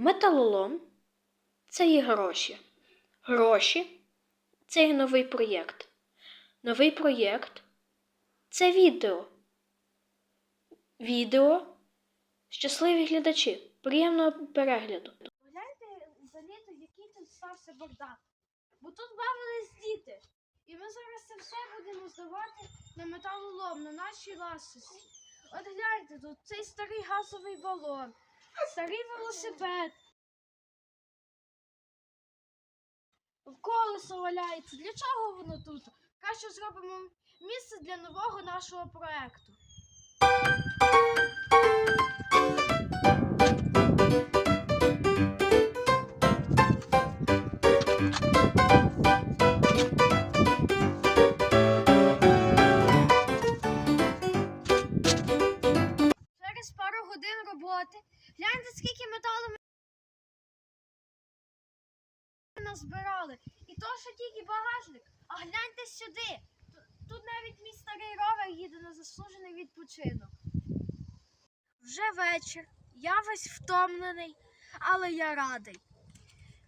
Металолом це є гроші. Гроші це є новий проєкт. Новий проєкт це відео. Відео. Щасливі глядачі. Приємного перегляду. Гляньте за літо, який тут стався бардак. Бо тут бавились діти. І ми зараз це все будемо здавати на металолом, на нашій ласості. От гляньте, тут цей старий газовий балон, старий велосипед. Колесо валяється. Для чого воно тут? Краще зробимо місце для нового нашого проекту. Роботи. Гляньте, скільки металу ми назбирали. І то, що тільки багажник. А гляньте сюди. Тут, навіть мій старий ровер їде на заслужений відпочинок. Вже вечір. Я весь втомлений, але я радий.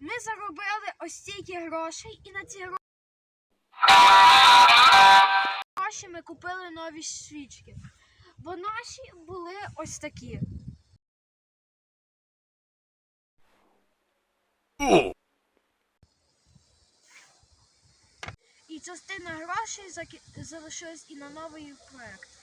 Ми заробили ось стільки грошей, і на ці гро- гроші ми купили нові свічки. Бо наші були ось такі. І частина грошей залишилась і на новий проект.